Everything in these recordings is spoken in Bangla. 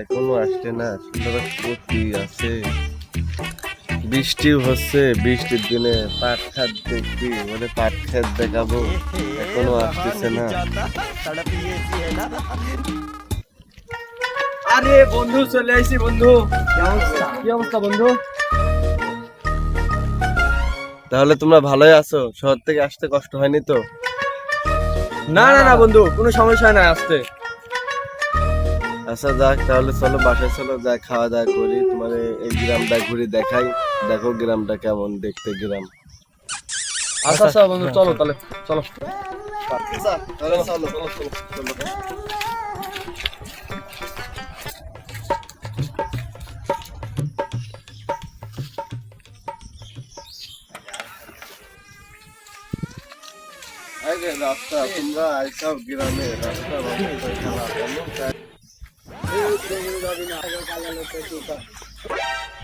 এখনও আসছে না। সুন্দর প্রতি আছে। বৃষ্টিও হচ্ছে বৃষ্টির দিনে পাট খাত দেখি মানে পাট খাত দেখাবো। এখনও আসতেছে না। আরে বন্ধু চলে আইছি বন্ধু। কি অবস্থা? বন্ধু? তাহলে তোমরা ভালোই আছো? শহর থেকে আসতে কষ্ট হয়নি তো? না না না বন্ধু কোনো সমস্যা নাই আসতে। আচ্ছা যাক, তাহলে চলো, বাসায় চলো যাই খাওয়া দাওয়া করি, তোমার এই গ্রামটা ঘুরে দেখাই। দেখো গ্রামটা কেমন, দেখতে গ্রাম। আচ্ছা আচ্ছা বন্ধু, চলো, তাহলে, চলো। যে রাস্তা, তোমরা আইসাও গ্রামে, রাস্তা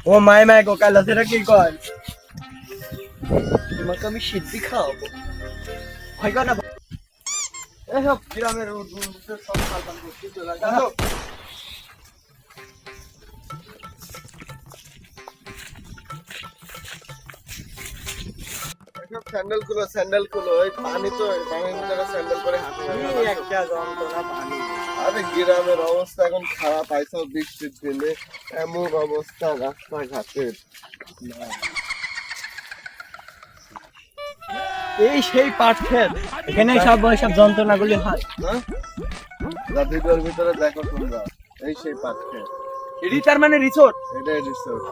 ও মাই মাই গো কাল আছে কি কয় তোমাকে আমি সিদ্ধি খাওয়াবো হয় না এসব গ্রামের সব ফালতাম করছি চলে স্যান্ডেলগুলো স্যান্ডেলগুলো ওই পানি তো পানির ভিতরে স্যান্ডেল করে হাঁটতে একটা যন্ত্রণা পানি। আরে গ্রামের অবস্থা এখন খারাপ আইসাও বৃষ্টির দিনে এমন অবস্থা রাস্তাঘাটের এই সেই পাট খেত এখানে সব সব যন্ত্রণাগুলি হয়। না যা ভিতরে দেখো তোমরা এই সেই পাখে এটি তার মানে রিসোর্ট এটাই রিসোর্ট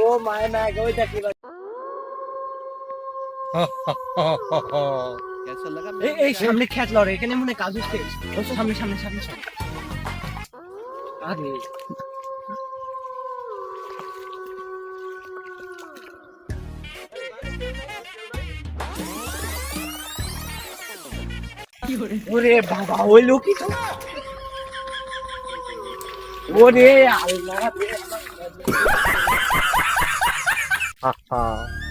ও মায় মায় গো ওইটা কি এই এই সামনে খেত লড়ে এখানে মনে কাজ হচ্ছে সামনে সামনে সামনে সামনে। আরে। ওরে বাবা ওই লোকই তো। ওরে আল্লাহ।